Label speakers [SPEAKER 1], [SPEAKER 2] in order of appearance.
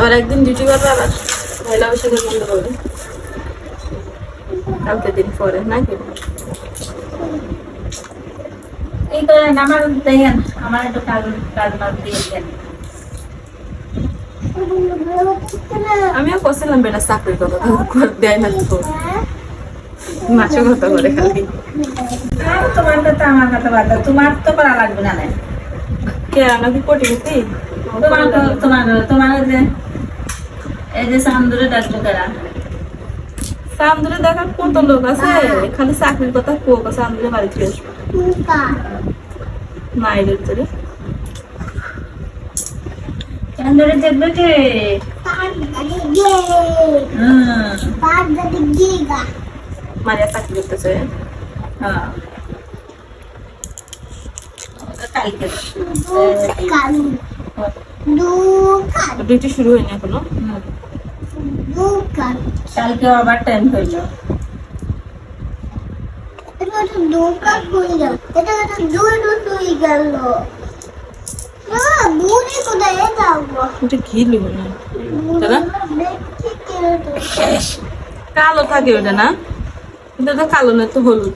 [SPEAKER 1] আবার একদিন ডিউটি করবে আবার পয়লা বৈশাখের বন্ধ করবে। কালকে দিন পরে নাকি?
[SPEAKER 2] এই করে আমার দেখেন আমার একটু কাজ কাজ মাছ দিয়ে দেন।
[SPEAKER 1] আমিও করছিলাম বেটা চাকরির কথা দেয় না তো। মাছের কথা করে খালি।
[SPEAKER 2] তোমার কথা আমার কথা বাদ তোমার তো করা লাগবে না।
[SPEAKER 1] কে নাকি কোটি গেছি
[SPEAKER 2] তোমার তো- তোমার তোমার এই যে সামদুরে ডাক্তার করা?
[SPEAKER 1] সামদুরে দেখার কত লোক আছে? খালি চাকরির কথা কোক আছে সামদুরে বাড়ি ফিরে আসব মায়ের তোরে
[SPEAKER 2] চান্দুরে দেখবে কে? হুম
[SPEAKER 1] মারিয়া চাকরি করতেছে।
[SPEAKER 2] হ্যাঁ। কালকে।
[SPEAKER 1] ডিউটি শুরু হয়নি
[SPEAKER 2] এখনও? কালকে আবার টাইম হইল
[SPEAKER 1] কালো থাকে ওটা না? কিন্তু কালো না তো হলুদ।